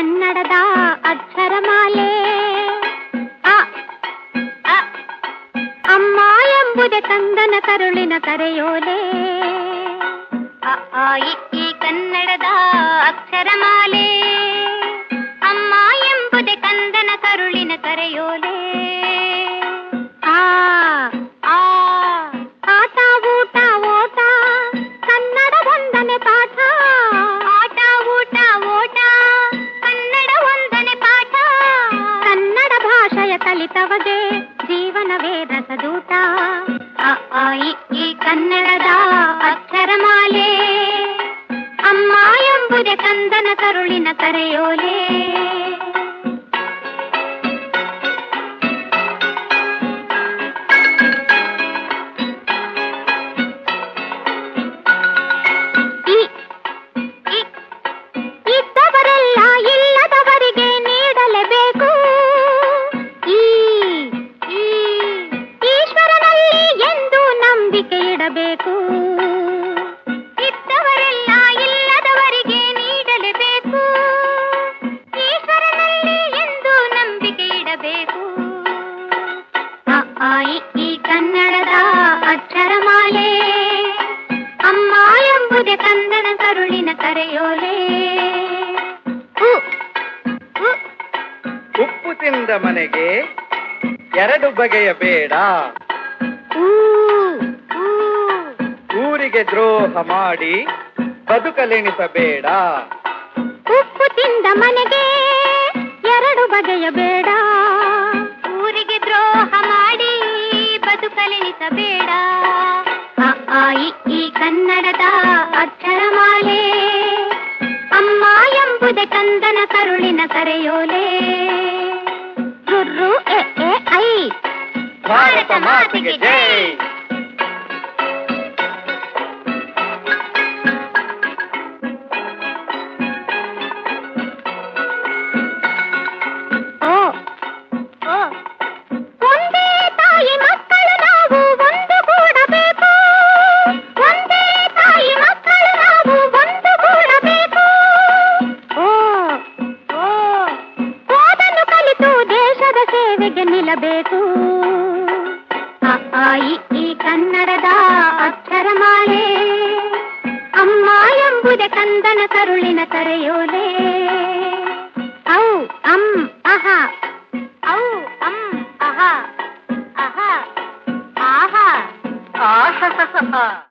ಕನ್ನಡದ ಅಕ್ಷರಮಾಲೆ ಅಮ್ಮ ಎಂಬುದೇ ತಂದನ ಕರುಳಿನ ಕರೆಯೋಲೆ. ಈ ಕನ್ನಡದ ಅಕ್ಷರಮಾಲೆ ಅಮ್ಮ ಎಂಬುದೇ ತಂದನ ಕರುಳಿನ ಕರೆಯೋಲೆ. ಆ ಈ ಕನ್ನಡದ ಅಕ್ಷರಮಾಲೆ ಅಮ್ಮ ಎಂಬುದೇ ಕಂದನ ತರುಳಿನ ಕರೆಯೋಲೆ. ಉ, ಉಪ್ಪು ತಿಂದ ಮನೆಗೆ ಎರಡು ಬಗೆಯ ಬೇಡ. ಊರಿಗೆ ದ್ರೋಹ ಮಾಡಿ ಬದುಕಲೆಣಿಸಬೇಡ. ಉಪ್ಪು ತಿಂದ ಮನೆಗೆ ಎರಡು ಬಗೆಯ ಬೇಡ. ಊರಿಗೆ ದ್ರೋಹ ಮಾಡಿ ಬದುಕಲೆಣಿಸಬೇಡ. ಅ, ಆ, ಇ, ಈ ಕನ್ನಡದ ಕರುಳಿನ ಕರೆಯೋಲೆ ರುರ್ರು ಎ ಎ ಐ ಭಾರತ ಮಾತೆಗೆ ಜೈ ಸೇವೆಗೆ ನಿಲ್ಲಬೇಕು. ಅಪ್ಪಾಯಿ ಈ ಕನ್ನಡದ ಅಕ್ಷರಮಾಲೆ ಅಮ್ಮ ಎಂಬುದೇ ಕಂದನ ಕರುಳಿನ ಕರೆಯೋಲೆ ಔ, ಅಂ, ಅಹ. ಔ, ಅಂ, ಅಹ. ಅಹ. ಆಹ. ಆಹಾ